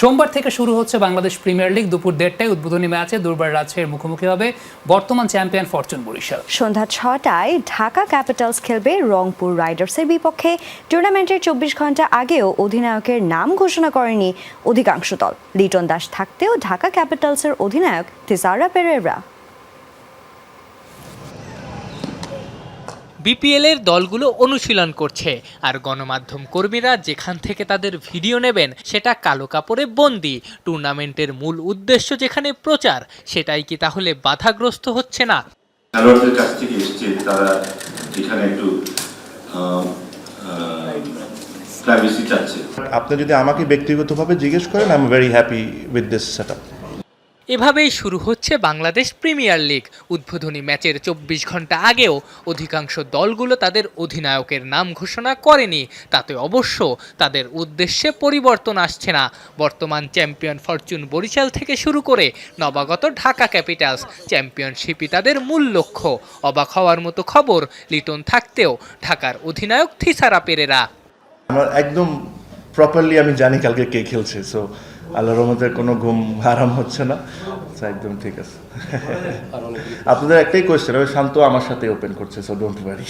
সোমবার থেকে শুরু হচ্ছে বাংলাদেশ প্রিমিয়ার লিগ। দুপুর দেড়টায় উদ্বোধনী ম্যাচে দুর্বার রাজশাহীর মুখোমুখি হবে বর্তমান চ্যাম্পিয়ন ফরচুন বরিশাল। সন্ধ্যা ছটায় ঢাকা ক্যাপিটালস খেলবে রংপুর রাইডার্সের বিপক্ষে। টুর্নামেন্টের চব্বিশ ঘণ্টা আগেও অধিনায়কের নাম ঘোষণা করেনি অধিকাংশ দল। লিটন দাস থাকতেও ঢাকা ক্যাপিটালসের অধিনায়ক তেজারা পেরেরা। বিপিএল এর দলগুলো অনুশীলন করছে। আর গণমাধ্যম কর্মীরা যেখান থেকে তাদের ভিডিও নেবেন সেটা কালো কাপড়ে বন্দি। টুর্নামেন্টের মূল উদ্দেশ্য যেখানে প্রচার সেটাই কি তাহলে বাধাগ্রস্ত হচ্ছে না? খেলোয়াড়দের কাছ থেকে এসছে তারা এখানে একটু প্রাইভেসি চাচ্ছে। আপনি যদি আমাকে ব্যক্তিগতভাবে জিজ্ঞেস করেন I am very happy with this set এভাবেই শুরু হচ্ছে বাংলাদেশ প্রিমিয়ার লিগ। উদ্বোধনী ম্যাচের চব্বিশ ঘণ্টা আগেও অধিকাংশ দলগুলো তাদের অধিনায়কের নাম ঘোষণা করেনি। তাতে অবশ্য তাদের উদ্দেশ্যে পরিবর্তন আসছে না। বর্তমান চ্যাম্পিয়ন ফরচুন বরিশাল থেকে শুরু করে নবাগত ঢাকা ক্যাপিটালস চ্যাম্পিয়নশিপই তাদের মূল লক্ষ্য। অবাক হওয়ার মতো খবর লিটন থাকতেও ঢাকার অধিনায়ক থিসারা পেরেরা। আমার একদম প্রপারলি আমি জানি কালকে কে খেলছে সো আল্লাহ রহমতের কোনো ঘুম আরাম হচ্ছে না। একদম ঠিক আছে। আপনাদের একটাই কোয়েশ্চেন ওই শান্ত আমার সাথে ওপেন করছে সো ডোন্ট ওয়ারি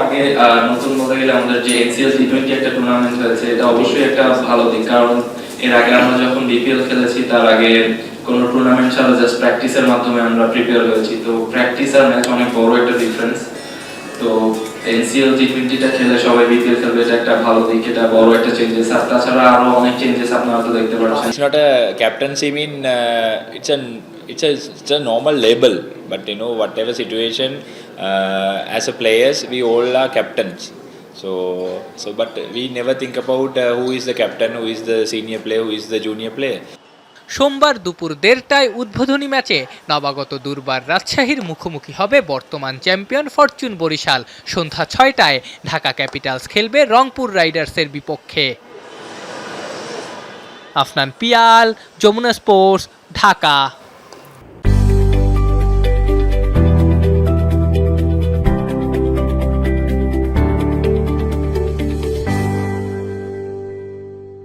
আগে আহ, নতুন বলতে গেলে আমাদের যে এনসিএল টি টোয়েন্টি একটা টুর্নামেন্ট হয়েছে এটা অবশ্যই একটা ভালো দিক কারণ এর আগে আমরা যখন বিপিএল খেলেছি তার আগে কোনো টুর্নামেন্ট ছাড়া জাস্ট প্র্যাকটিসের মাধ্যমে আমরা প্রিপেয়ার হয়েছি। তো প্র্যাকটিস আর ম্যাচ অনেক বড় একটা ডিফারেন্স তো এনসিএল টি টোয়েন্টিটা খেলে সবাই বিপিএল খেলবে এটা একটা ভালো দিক এটা বড় একটা চেঞ্জেস আর তাছাড়া আরো অনেক চেঞ্জেস আপনারা তো দেখতে পাচ্ছেন It's not a captaincy mean uh, it's an it's a it's a normal label, but you know whatever situation uh, as a players we all are captains. So so but we never think about uh, who is the captain, who is the senior player, who is the junior player. সোমবার দুপুর দেড়টায় উদ্বোধনী ম্যাচে নবাগত দুর্বার রাজশাহীর মুখোমুখি হবে বর্তমান চ্যাম্পিয়ন ফরচুন বরিশাল। সন্ধ্যা ছয়টায় ঢাকা ক্যাপিটালস খেলবে রংপুর রাইডার্সের বিপক্ষে। আফনান পিয়াল, যমুনা স্পোর্টস, ঢাকা।